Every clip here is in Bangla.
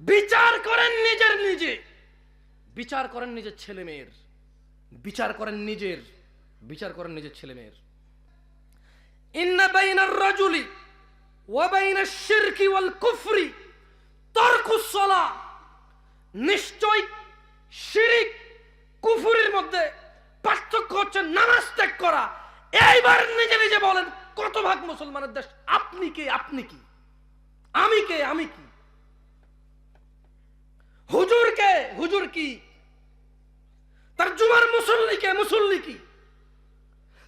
বিচার করেন নিজের নিজে। বিচার করেন নিজের ছেলে মেয়ের। বিচার করেন নিজের। বিচার করেন নিজের ছেলে মেয়ের। ইন্না বাইনার রাজুলি ওয়া শিরকি ওয়াল কুফরি তারকুস সালাহ নিশ্চয় শিরিক কুফুরির মধ্যে পার্থক্য হচ্ছে নামাজ ত্যাগ করা। এইবার নিজে নিজে বলেন, কত ভাগ মুসলমানের দেশ আপনি কে, আপনি কি? আমি কে, আমি কি? হুজুর কে হুজুর কি? তার জুমার মুসল্লি কে মুসল্লি কি?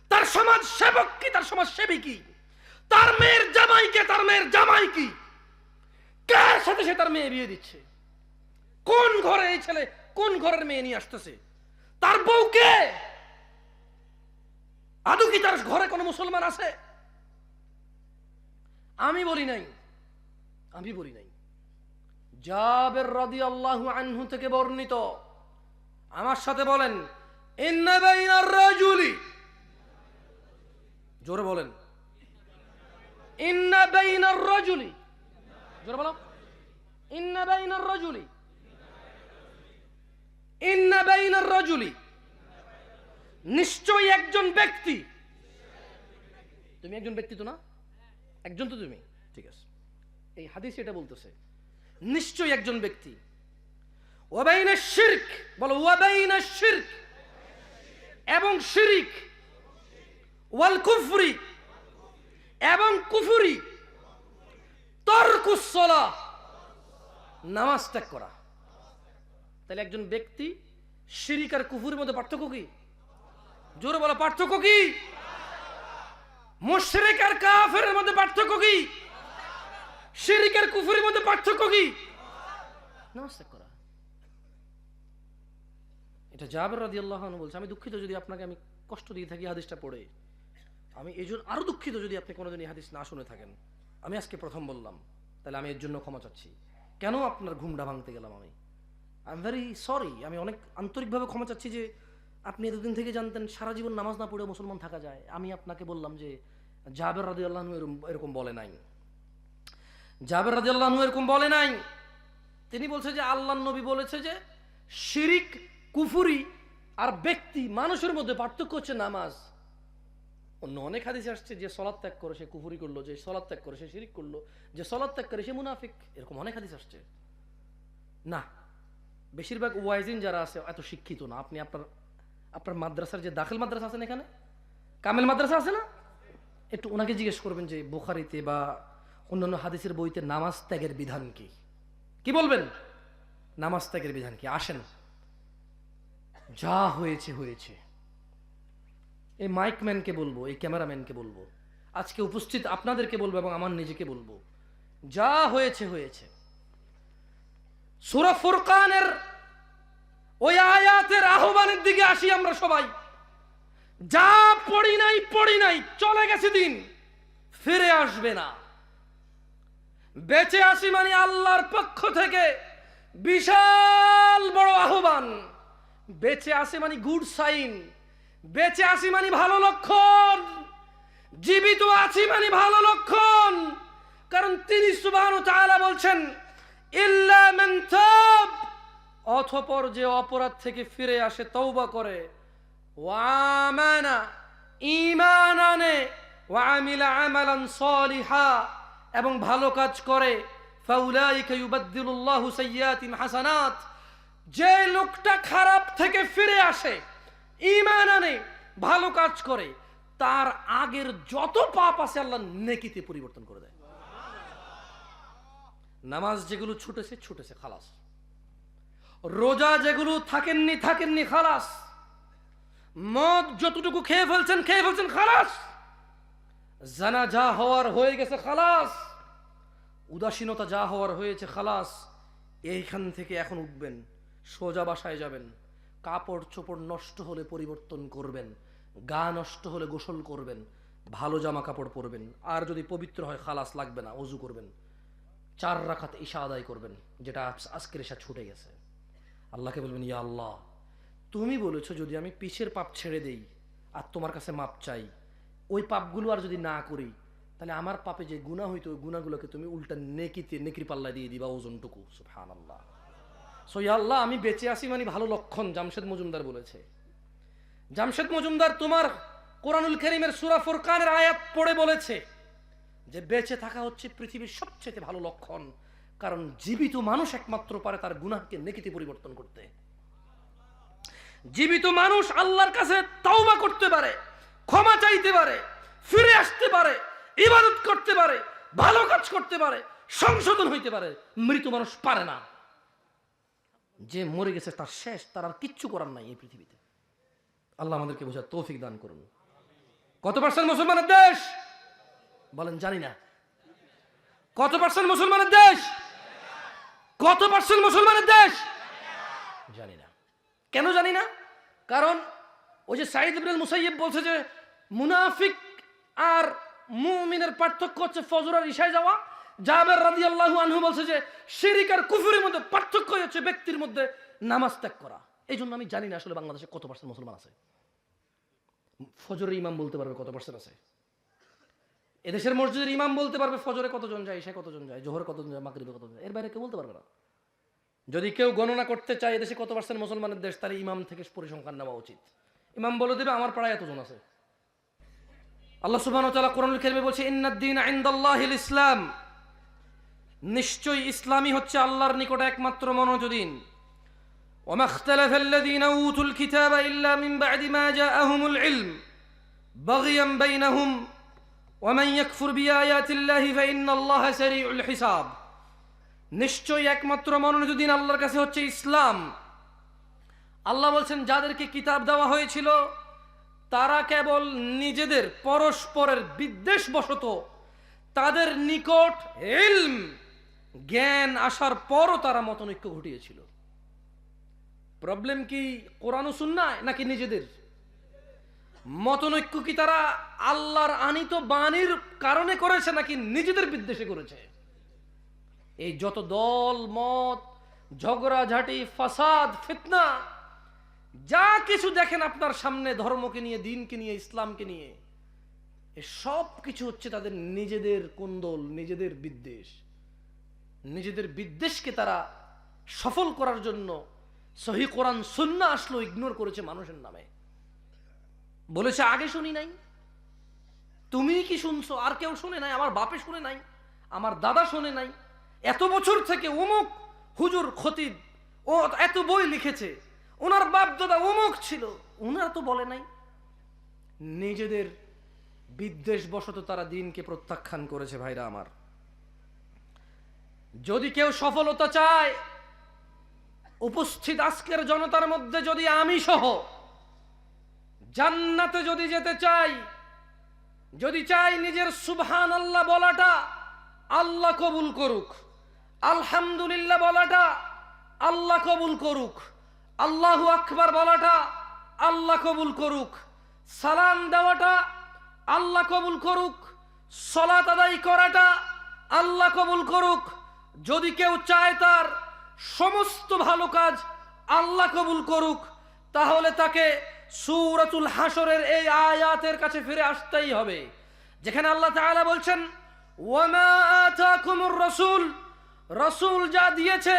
তার সমাজ সেবক কি? তার সমাজ সেবী কি? তার মেয়ের জামাই কে? তার মেয়ের জামাই কি? কার সাথে সে তার মেয়ে বিয়ে দিচ্ছে? কোন ঘরে এই ছেলে কোন ঘরের মেয়ে নিয়ে আসতেছে? তার বউকে আদৌ কি তার ঘরে কোনো মুসলমান আছে? আমি বলি নাই। আমি বলি নাই। জাবের রাদি আল্লাহু আনহু থেকে বর্ণিত। আমার সাথে বলেন রাজুলি। জোরে বলেন। ইন্না বাইনার রাজুলি। জোরে বলো। ইন্না বাইনার রাজুলি। ইন্না বাইনার রাজুলি। নিশ্চয়ই একজন ব্যক্তি। তুমি একজন ব্যক্তি তো না? একজন তো তুমি। ঠিক আছে। এই হাদিস এটা বলতেছে। নিশ্চয়ই একজন ব্যক্তি। ওয়াবাইনা শিরক, বলো ওয়াবাইনা শিরক। এবং শিরিক, ওয়াল কুফরি। এবং কুফুরি তর্কুসলা নামাজ ত্যাগ করা। তাহলে একজন ব্যক্তি শিরিক আর কুফুরের মধ্যে পার্থক্য কি? জোরে বলো, পার্থক্য কি? মুশরিক আর কাফের মধ্যে পার্থক্য কি? শিরিক আর কুফুরের মধ্যে পার্থক্য কি? নামাজ ত্যাগ করা। এটা জাবের রাদিয়াল্লাহু আনহু বলছে, আমি দুঃখিত যদি আপনাকে আমি কষ্ট দিয়ে থাকি হাদিসটা পড়ে। আমি এই জন্য আরও দুঃখিত যদি আপনি কোনোদিন এই হাদিস না শুনে থাকেন। আমি আজকে প্রথম বললাম, তাহলে আমি এর জন্য ক্ষমা চাচ্ছি। কেন আপনার ঘুমটা ভাঙতে গেলাম আমি? আই এম ভেরি সরি আমি অনেক আন্তরিকভাবে ক্ষমা চাচ্ছি যে আপনি এতদিন থেকে জানতেন সারা জীবন নামাজ না পড়ে মুসলমান থাকা যায়। আমি আপনাকে বললাম যে জাবের রাজি আল্লাহ এরকম বলে নাই। জাবের রাজি আল্লাহ এরকম বলে নাই। তিনি বলছে যে আল্লাহ নবী বলেছে যে, শিরিক, কুফুরি আর ব্যক্তি, মানুষের মধ্যে পার্থক্য হচ্ছে নামাজ। অন্য অনেক হাদিস আসছে যে সলাদ ত্যাগ করে সে কুফুরি করল, যে সলাদ ত্যাগ করে সে শিরিক করল, যে সলাদ ত্যাগ করে সে মুনাফিক। এরকম অনেক হাদিস আসছে। না, বেশিরভাগ ওয়াইজিন যারা আছে, এত শিক্ষিত না। আপনি আপনার আপনার মাদ্রাসার যে দাখিল মাদ্রাসা আছেন এখানে? কামেল মাদ্রাসা আছে না? একটু ওনাকে জিজ্ঞেস করবেন যে, বুখারিতে বা অন্যান্য হাদিসের বইতে নামাজ ত্যাগের বিধান কি? কি বলবেন? নামাজ ত্যাগের বিধান কি? আসেন। যা হয়েছে হয়েছে। এই মাইকম্যানকে বলব, এই ক্যামেরাম্যানকে বলব, আজকে উপস্থিত আপনাদেরকে বলব এবং আমার নিজেকে বলব। যা হয়েছে হয়েছে। সুরা ফুরকানের ওই আয়াতের আহ্বানের দিকে আসি আমরা সবাই। যা পড়ি নাই পড়ি নাই, চলে গেছে দিন। ফিরে আসবে না। বেঁচে আসি মানে আল্লাহর পক্ষ থেকে। বিশাল বড় আহ্বান। বেঁচে আসি মানে গুড সাইন। বেঁচে আসি মানে ভালো লক্ষণ। জীবিত আছি মানে ভালো লক্ষণ। কারণ তিনি সুবহান তাআলা বলছেন অথপর যে অপরাধ থেকে ফিরে আসে তৌবা করে। ওয়ামানা ঈমান আনে ওয়ামিলা আমালান সলিহা এবং ভালো কাজ করে হাসানাত, যে লোকটা খারাপ থেকে ফিরে আসে, ঈমান আনে, ভালো কাজ করে, তার আগের যত পাপ আছে আল্লাহ নেকিতে পরিবর্তন করে দেয়। নামাজ যেগুলো ছুটেছে ছুটেছে খালাস। রোজা যেগুলো থাকেননি থাকেননি খালাস। মদ যতটুকু খেয়ে ফেলছেন খেয়ে ফেলছেন খালাস। জানা যা হওয়ার হয়ে গেছে, খালাস। উদাসীনতা যা হওয়ার হয়েছে, খালাস, এইখান থেকে এখন উঠবেন, সোজা বাসায় যাবেন। কাপড় চোপড় নষ্ট হলে পরিবর্তন করবেন, গা নষ্ট হলে গোসল করবেন, ভালো জামা কাপড় পরবেন, আর যদি পবিত্র হয়, খালাস, লাগবে না, অজু করবেন। চার রাখাত ঈশা আদায় করবেন, যেটা আজকের ঈশা ছুটে গেছে। আল্লাহকে বলবেন, ইয়া আল্লাহ, তুমি বলেছ যদি আমি পিছের পাপ ছেড়ে দেই, আর তোমার কাছে মাপ চাই ওই পাপগুলো আর যদি না করি, তাহলে আমার পাপে যে গুণা হইতো, ওই গুণাগুলোকে তুমি উল্টা নেকিতে নেকির পাল্লা দিয়ে দিবা ওজনটুকু। সুফহান আল্লাহ আল্লাহ, আমি বেঁচে আসি মানে ভালো লক্ষণ, জামশেদ মজুমদার বলেছে। জামশেদ মজুমদার তোমার কোরআনুল করিমের সুরা ফুরকানের আয়াত পড়ে বলেছে যে বেঁচে থাকা হচ্ছে পৃথিবীর সবচেয়ে ভালো লক্ষণ, কারণ জীবিত মানুষ একমাত্র পারে তার গুনাহকে নেকিতে পরিবর্তন করতে। জীবিত মানুষ আল্লাহর কাছে তওবা করতে পারে। ক্ষমা চাইতে পারে, ফিরে আসতে পারে, ইবাদত করতে পারে, ভালো কাজ করতে পারে, সংশোধন হইতে পারে, মৃত মানুষ পারে না। যে মরে গেছে তার শেষ, তার আর কিচ্ছু করার নাই এই পৃথিবীতে। আল্লাহ আমাদেরকে বোঝার তৌফিক দান করুন। কত পার্সেন্ট মুসলমানের দেশ? বলেন, জানি না। কত পার্সেন্ট মুসলমানের দেশ? কত পার্সেন্ট মুসলমানের দেশ? জানি না। কেন জানি না? কারণ ওই যে সাইদ ইবনুল মুসাইয়্যিব বলছে যে, মুনাফিক আর মুমিনের পার্থক্য হচ্ছে ফজর আর ইশায় যাওয়া। জাবের রাদিয়াল্লাহু আনহু বলছে যে, শিরিক আর কুফরের মধ্যে পার্থক্য হচ্ছে ব্যক্তির মধ্যে নামাজ ত্যাগ করা। এই জন্য আমি জানি না আসলে বাংলাদেশে কত পার্সেন্ট মুসলমান আছে। ফজরের ইমাম বলতে পারবে কত পার্সেন্ট আছে? এদেশের মসজিদের ইমাম বলতে পারবে ফজরে কতজন যায়, ইশায় কতজন যায়, জোহরে কতজন যায়, মাগরিবে কতজন যায়। এর বাইরে কেউ বলতে পারবে না। যদি কেউ গণনা করতে চায় এদেশে কত পার্সেন্ট মুসলমানের দেশ, তার ইমাম থেকে পরিসংখ্যান নেওয়া উচিত। ইমাম বলে দেবে আমার পাড়ায় এতজন আছে আল্লাহ সুবহানাহু ওয়া তাআলা কোরআনুল কারীমে বলছে ইন্নাদ-দীন ইনদাল্লাহিল ইসলাম নিশ্চয়ই ইসলামই হচ্ছে আল্লাহর নিকটে একমাত্র মনোনীত দিন وما اختلف الذين اوتوا الكتاب الا من بعد ما جاءهم العلم بغيا بينهم ومن يكفر بآيات الله فإن الله سريع الحساب নিশ্চয়ই একমাত্র মনোনীত দিন আল্লাহর কাছে হচ্ছে ইসলাম আল্লাহ বলছেন, যাদেরকে কিতাব দেওয়া হয়েছিল, তারা কেবল নিজেদের পরস্পরের বিদ্বেষ বশত তাদের নিকট ইলম, জ্ঞান আসার পরও তারা মতনৈক্য ঘটিয়েছিল। প্রবলেম কি কোরআন সুন্নায় নাকি নিজেদের? মতনৈক্য কি তারা আল্লাহর আনিত বাণীর কারণে করেছে নাকি নিজেদের বিদ্বেষে করেছে? এই যত দল, মত, ঝগড়াঝাটি, ফাসাদ, ফিতনা যা কিছু দেখেন আপনার সামনে ধর্মকে নিয়ে, দিনকে নিয়ে, ইসলামকে নিয়ে সব কিছু হচ্ছে তাদের নিজেদের কুন্দল, নিজেদের বিদ্বেষ। নিজেদের বিদ্বেষকে তারা সফল করার জন্য সহি কোরআন, সুন্না আসলো ইগনোর করেছে মানুষের নামে। বলেছে, আগে শুনি নাই। তুমি কি শুনছো? আর কেউ শুনে নাই, আমার বাপে শুনে নাই, আমার দাদা শুনে নাই। এত বছর থেকে অমুক হুজুর খতিব ও এত বই লিখেছে। ওনার বাপ দাদা অমুক ছিল। ওনারা তো বলে নাই। নিজেদের বিদ্বেষ বশত তারা দিনকে প্রত্যাখ্যান করেছে ভাইরা আমার। যদি কেউ সফলতা চায়, উপস্থিত আজকের জনতার মধ্যে যদি আমি সহ, জান্নাতে যদি যেতে চাই, যদি চাই নিজের সুবহান আল্লাহ বলাটা, আল্লাহ কবুল করুক, আলহামদুলিল্লাহ বলাটা, আল্লাহ কবুল করুক। আল্লাহু আকবার বলাটা আল্লাহ কবুল করুক। সালাম দেওয়াটা আল্লাহ কবুল করুক। সলাত আদায় করাটা আল্লাহ কবুল করুক। যদি কেউ চায় তার সমস্ত ভালো কাজ আল্লাহ কবুল করুক, তাহলে তাকে সূরাতুল হাসরের এই আয়াতের কাছে ফিরে আসতেই হবে। যেখানে আল্লাহ তাআলা বলছেন, ওয়ামা রাসূল রাসূল যা দিয়েছে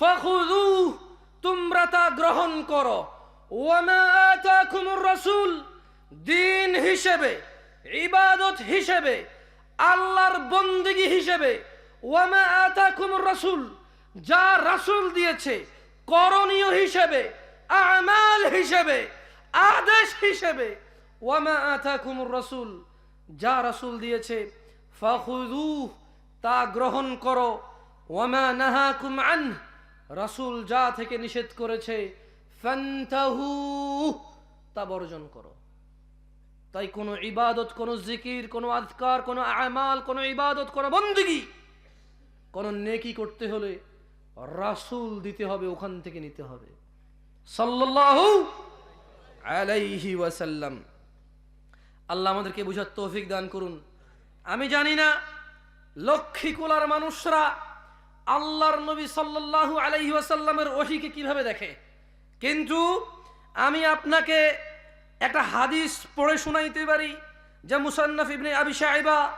ফাখুযু তোমরা তা গ্রহণ করো। রাসূল, দিন হিসেবে, ইবাদত হিসেবে, আল্লাহর বন্দিগি হিসেবে, ওয়ামা আতাকুমুর রাসূল, যা রাসূল দিয়েছে, করণীয় হিসেবে, আমাল হিসেবে, আদেশ হিসেবে, ওয়ামা আতাকুমুর রাসূল, যা রাসূল দিয়েছে ফাখুযু তা গ্রহণ করো। ওয়ামা নাহাকুম আন রাসূল যা থেকে নিষেধ করেছে তা বর্জন করো। তাই কোনো ইবাদত, কোনো জিকির, কোনো আজকার কোনো আমাল, কোনো ইবাদত, কোনো বন্দিগি, কোনো নেকি করতে হলে রাসূল দিতে হবে, ওখান থেকে নিতে হবে। সাল্লাল্লাহু আলাইহি ওয়াসাল্লাম। আল্লাহ আমাদেরকে বুঝার তৌফিক দান করুন। আমি জানি না, লক্ষ্মী কুলার মানুষরা আল্লাহর নবী সাল্লাল্লাহু আলাইহি ওহিকে কীভাবে দেখে? কিন্তু আমি আপনাকে একটা হাদিস পড়ে শোনাইতে পারি যে মুসান্নাফ ইবনে আবি সাইবা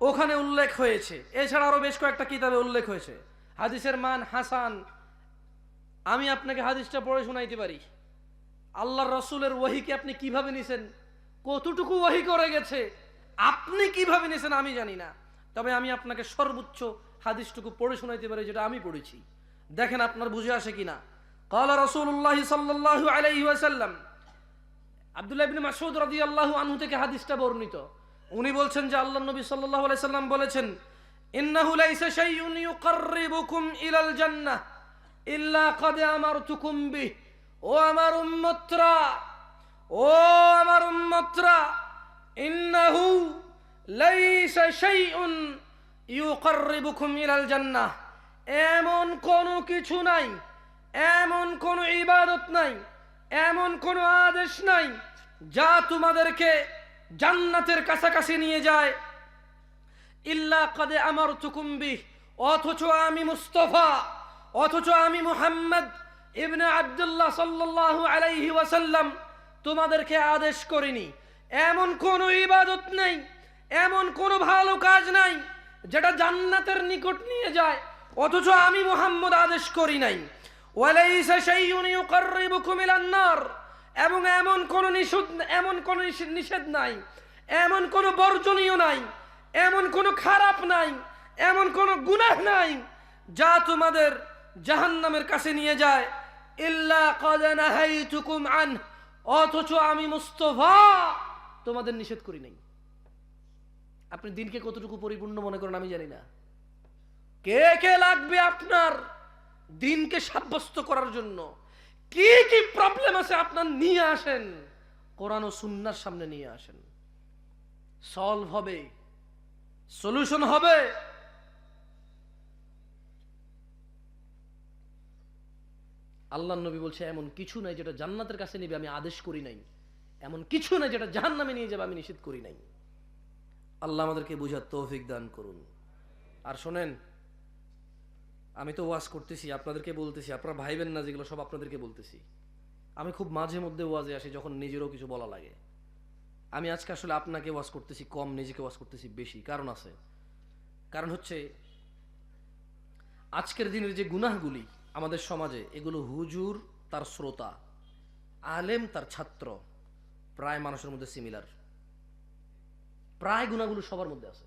ওখানে উল্লেখ হয়েছে। এছাড়া আরও বেশ কয়েকটা কিতাবে উল্লেখ হয়েছে। হাদিসের মান হাসান। আমি আপনাকে হাদিসটা পড়ে শোনাইতে পারি। আল্লাহর রসুলের ওহিকে আপনি কীভাবে নিছেন? কতটুকু ওহি করে গেছে? আপনি কীভাবে নিছেন আমি জানি না। তবে আমি আপনাকে সর্বোচ্চ হাদিসটুকু পড়ে শোনাইতে পারে যেটা আমি পড়েছি। দেখেন আপনার বুঝে আসে কি না কালা রসুল্লাহ সাল্লাহ আলাইহি আসাল্লাম মাসুদ রাজি আল্লাহ আনহু থেকে হাদিসটা বর্ণিত। উনি বলছেন যে আল্লাহ নবী সাল্লাহ আলাইসাল্লাম বলেছেন, ইন্নাহু ইলাল জান্নাহ ও আমার উম্মতরা, ও আমার উম্মতরা ইউকাররিবুকুম ইলাল জান্নাহ। এমন কোনো কিছু নাই, এমন কোনো ইবাদত নাই, এমন কোনো আদেশ নাই, যা তোমাদেরকে জান্নাতের কাছাকাছি নিয়ে যায়। ইল্লা কদে আমার তুকুম্বি অথচ আমি মুস্তফা, অথচ আমি মুহাম্মদ ইবনে আব্দুল্লাহ সাল্লাল্লাহু আলাইহি ওয়াসাল্লাম, তোমাদেরকে আদেশ করিনি। এমন কোনো ইবাদত নেই, এমন কোনো ভালো কাজ নাই যেটা জান্নাতের নিকট নিয়ে যায়, অথচ আমি মুহাম্মদ আদেশ করি নাই। এবং এমন কোন নিষেধ এমন কোন নিষেধ- নাই। এমন কোন বর্জনীয় নাই। এমন কোন খারাপ নাই। এমন কোন গুনাহ নাই যা তোমাদের জাহান্নামের কাছে নিয়ে যায়। ইল্লা আন অথচ আমি মুস্তফা তোমাদের নিষেধ করি নাই। আপনি দিনকে কতটুকু পরিপূর্ণ মনে করেন আমি জানি না। কে কে লাগবে আপনার দিনকে সাব্যস্ত করার জন্য? কি কি প্রবলেম আছে আপনার নিয়ে আসেন। কোরআন ও সুন্নার সামনে নিয়ে আসেন। সলভ হবে সলিউশন হবে। আল্লাহ নবী বলছে, এমন কিছু নাই যেটা জান্নাতের কাছে নিবে, আমি আদেশ করি নাই। এমন কিছু নাই যেটা জাহান্নামে নিয়ে যাবে, আমি নিষেধ করি নাই। আল্লাহ আমাদেরকে বুঝার তৌফিক দান করুন। আর শোনেন, আমি তো ওয়াজ করতেছি, আপনাদেরকে বলতেছি, আপনারা ভাইবেন না যেগুলো সব আপনাদেরকে বলতেছি। আমি খুব মাঝে মধ্যে ওয়াজে আসি যখন নিজেরও কিছু বলা লাগে। আমি আজকে আসলে আপনাকে ওয়াজ করতেছি, কম নিজেকে ওয়াজ করতেছি বেশি। কারণ আছে। কারণ হচ্ছে, আজকের দিনের যে গুনাহগুলি আমাদের সমাজে, এগুলো হুজুর তার শ্রোতা, আলেম তার ছাত্র, প্রায় মানুষের মধ্যে সিমিলার প্রায় গুণাগুলো সবার মধ্যে আছে।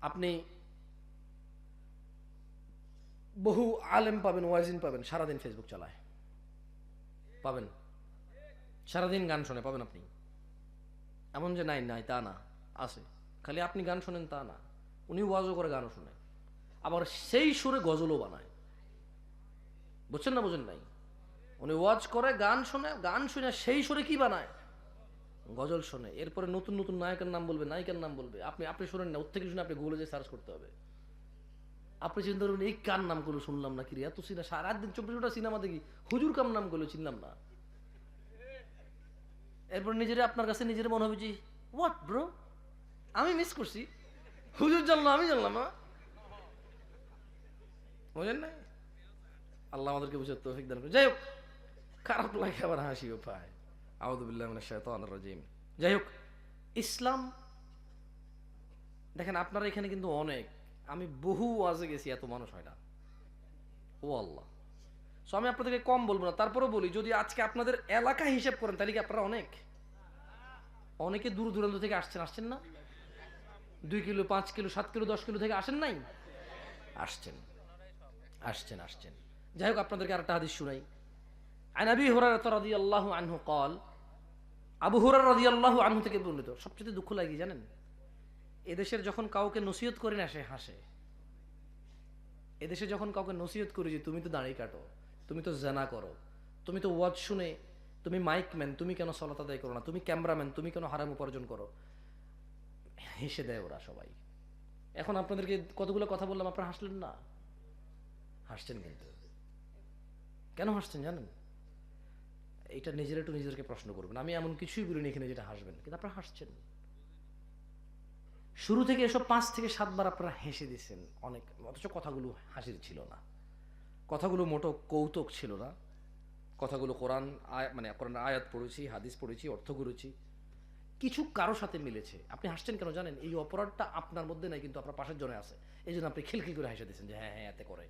আপনি বহু আলেম পাবেন, ওয়াজিন পাবেন, সারাদিন ফেসবুক চালায়। পাবেন। সারাদিন গান শোনে, পাবেন আপনি। এমন যে নাই নাই, তা না, আছে। খালি আপনি গান শোনেন, তা না। উনি ওয়াজও করে, গানও শোনে। আবার সেই সুরে গজলও বানায়। বুঝছেন না, বুঝেন নাই? উনি ওয়াজ করে, গান শোনে, গান শুনে সেই সুরে কি বানায়? গজল শোনে, এরপরে নতুন নতুন নায়কের নাম বলবে, নায়িকার নাম বলবে। আপনি আপনি শোনেন না, ওর থেকে শুনে আপনি গুগলে যে সার্চ করতে হবে। আপনি চিন্তা করবেন, এই কার নাম নামগুলো শুনলাম না কি এত সিনেমা সারাদিন চব্বিশ ঘণ্টা সিনেমা দেখি, হুজুর কাম নামগুলো চিনলাম না। এরপর নিজের আপনার কাছে নিজের মনে হবে যে হোয়াট ব্রো আমি মিস করছি। হুজুর জানলো, আমি জানলাম না বুঝলেন নাই? আল্লাহ আমাদেরকে বুঝে তৌফিক দান করে যাই হোক, খারাপ লাগে আবার হাসিও পায়। যাই হোক ইসলাম, দেখেন আপনারা এখানে কিন্তু অনেক, আমি বহু ওয়াজে গেছি, এত মানুষ হয় না। ও আল্লাহ। সো আমি আপনাদেরকে কম বলব না, তারপরেও বলি, যদি আজকে আপনাদের এলাকা হিসেব করেন, তাহলে কি আপনারা অনেক? অনেকে দূর দূরান্ত থেকে আসছেন আসছেন না? দুই কিলো, পাঁচ কিলো, সাত কিলো, দশ কিলো থেকে আসেন নাই? আসছেন আসছেন আসছেন। যাই হোক আপনাদেরকে আরেকটা হাদিস শুনাই। আন আবি হুরায়রা রাদিয়াল্লাহু আনহু قال আবু হুরায়রা রাদিয়াল্লাহু আনহু থেকে বর্ণিত সবচেয়ে দুঃখ লাগে জানেন এদেশের যখন কাউকে নসিহত করি না সে হাসে এদেশে যখন কাউকে নসিহত করি যে তুমি তো দাঁড়িয়ে কাটো তুমি তো জানা করো তুমি তো ওয়াজ শুনে তুমি মাইকম্যান তুমি কেন সলাত আদায় করো না তুমি ক্যামেরাম্যান তুমি কেন হারাম উপার্জন করো হেসে দেয় ওরা সবাই এখন আপনাদেরকে কতগুলো কথা বললাম আপনারা হাসলেন না হাসছেন কিন্তু কেন হাসছেন জানেন এটা নিজের একটু নিজেদেরকে প্রশ্ন করবেন। আমি এমন কিছুই বলিনি এখানে যেটা হাসবেন, কিন্তু আপনারা হাসছেন। শুরু থেকে এসব পাঁচ থেকে সাতবার আপনারা হেসে দিচ্ছেন অনেক, অথচ কথাগুলো হাসির ছিল না। কথাগুলো মোটো কৌতুক ছিল না। কথাগুলো কোরআন মানে কোরআন আয়াত পড়েছি, হাদিস পড়েছি, অর্থ করেছি। কিছু কারও সাথে মিলেছে। আপনি হাসছেন কেন জানেন? এই অপরাধটা আপনার মধ্যে নাই, কিন্তু আপনার পাশের জনে আছে। এই জন্য আপনি খিলখিল করে হেসে দিচ্ছেন যে হ্যাঁ হ্যাঁ এতে করে।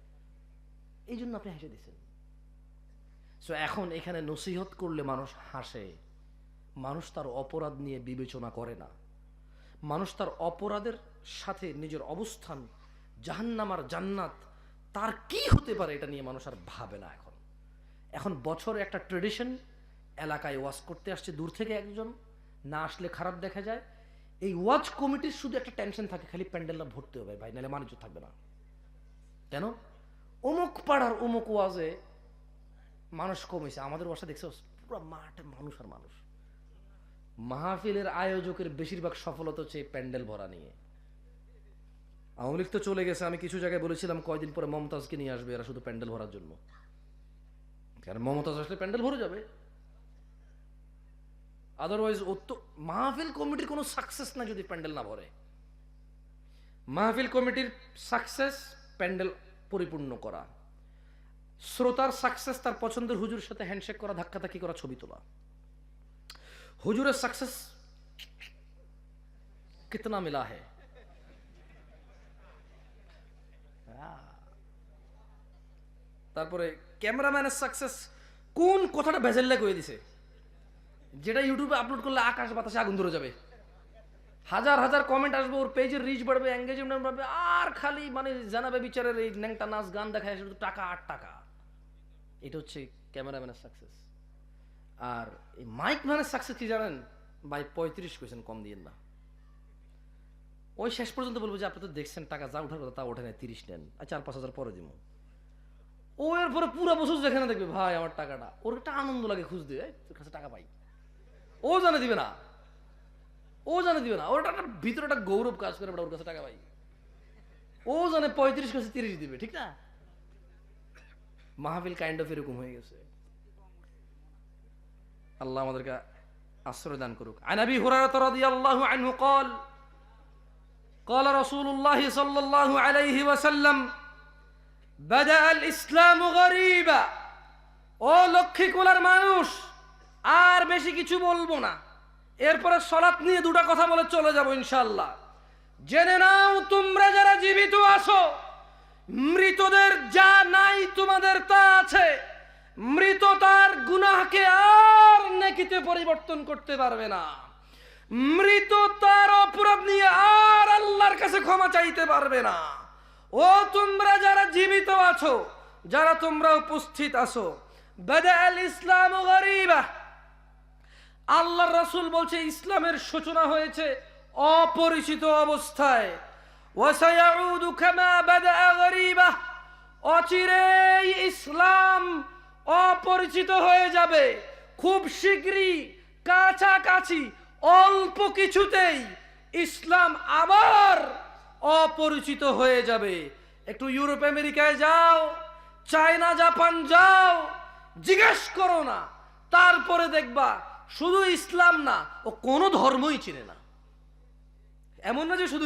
এই জন্য আপনি হেসে দিচ্ছেন সো এখন এখানে নসিহত করলে মানুষ হাসে। মানুষ তার অপরাধ নিয়ে বিবেচনা করে না। মানুষ তার অপরাধের সাথে নিজের অবস্থান জাহান্নামার জান্নাত, তার কি হতে পারে এটা নিয়ে মানুষ আর ভাবে না এখন। এখন বছরে একটা ট্রেডিশন এলাকায় ওয়াজ করতে আসছে দূর থেকে একজন, না আসলে খারাপ দেখা যায়। এই ওয়াজ কমিটির শুধু একটা টেনশন থাকে, খালি প্যান্ডেলটা ভরতে হবে ভাই, নাহলে মানুষ থাকবে না। কেন? অমুক পাড়ার অমুক ওয়াজে মানুষ কমেছে আমাদের ওয়াজটা দেখছ, পুরো মাঠে মানুষ আর মানুষ। মাহফিলের আয়োজকের বেশিরভাগ সফলতা হচ্ছে প্যান্ডেল ভরা নিয়ে। আওয়ামী লীগ তো চলে গেছে, আমি কিছু জায়গায় বলেছিলাম, কয়দিন পরে মমতাজকে নিয়ে আসবে এরা শুধু প্যান্ডেল ভরার জন্য। কারণ মমতাজ আসলে প্যান্ডেল ভরে যাবে। আদারওয়াইজ মাহফিল কমিটির কোনো সাকসেস না যদি প্যান্ডেল না ভরে। মাহফিল কমিটির সাকসেস প্যান্ডেল পরিপূর্ণ করা। শ্রোতার সাকসেস তার পছন্দের হুজুরের সাথে হ্যান্ডশেক করা, ধাক্কাধাক্কি করা, ছবি তোলা। হুজুরের সাকসেস কিতনা মিলা হে? তারপরে ক্যামেরাম্যানের সাকসেস কোন কথাটা ভেজেল্লা করে দিছে? যেটা ইউটিউবে আপলোড করলে আকাশ বাতাসে আগুন ধরে যাবে। হাজার হাজার কমেন্ট আসবে, ওর পেজের রিচ বাড়বে এঙ্গেজমেন্ট বাড়বে, আর খালি মানে জানাবে বিচারের এই ন্যাংটা নাচ, গান দেখায়, শুধু টাকা আট টাকা। এটা হচ্ছে ক্যামেরাম্যানের সাকসেস আর এই মাইক ম্যানের সাকসেস কি জানেন? ভাই, পঁয়ত্রিশ কোয়েশন কম দিয়ে না। ওই শেষ পর্যন্ত বলব যে, আপনি তো দেখছেন, টাকা যা ওঠার কথা তা ওঠে নেয় তিরিশ নেন। আর চার, পাঁচ হাজার পরে দিব ও এরপরে পুরো বছর যেখানে দেখবে, ভাই, আমার টাকাটা। ওর একটা আনন্দ লাগে খুঁজতে তোর কাছে টাকা পাই। ও জানে দিবে না। ও জানে দিবে না। ওর একটা ভিতরে একটা গৌরব কাজ করে ওর কাছে টাকা পাই। ও জানে পঁয়ত্রিশ কাছে তিরিশ দিবে, ঠিক না? মাহফিল কাইন্ড অফ এরকম হয়ে গেছে আল্লাহ আমাদেরকে আশ্রয় দান করুক আনাবি হুরায়রা রাদিয়াল্লাহু আনহু قال قال رسول الله صلى الله عليه وسلم بدأ الإسلام غريبا ও লক্ষ্মী কুলার মানুষ আর বেশি কিছু বলবো না এরপরে সলাৎ নিয়ে দুটো কথা বলে চলে যাব ইনশাল্লাহ জেনে নাও তোমরা যারা জীবিত আছো মৃতদের যা নাই তোমাদের তা আছে। মৃত তার গুনাহকে আর নেকিতে পরিবর্তন করতে পারবে না। মৃত তার অপরাধ নিয়ে আর আল্লাহর কাছে ক্ষমা চাইতে পারবে না। ও তোমরা যারা জীবিত আছো, যারা তোমরা উপস্থিত আছো বেদা আল ইসলাম গরিবা। আল্লাহ রাসূল বলছে, ইসলামের সূচনা হয়েছে অপরিচিত অবস্থায়। অচিরেই ইসলাম অপরিচিত হয়ে যাবে। খুব শীঘ্রই, কাছাকাছি, অল্প কিছুতেই ইসলাম আবার অপরিচিত হয়ে যাবে। একটু ইউরোপ, আমেরিকায় যাও, চায়না, জাপান যাও, জিজ্ঞেস করো না। তারপরে দেখবা শুধু ইসলাম না, ও কোনো ধর্মই চিনে না। এমন না যে শুধু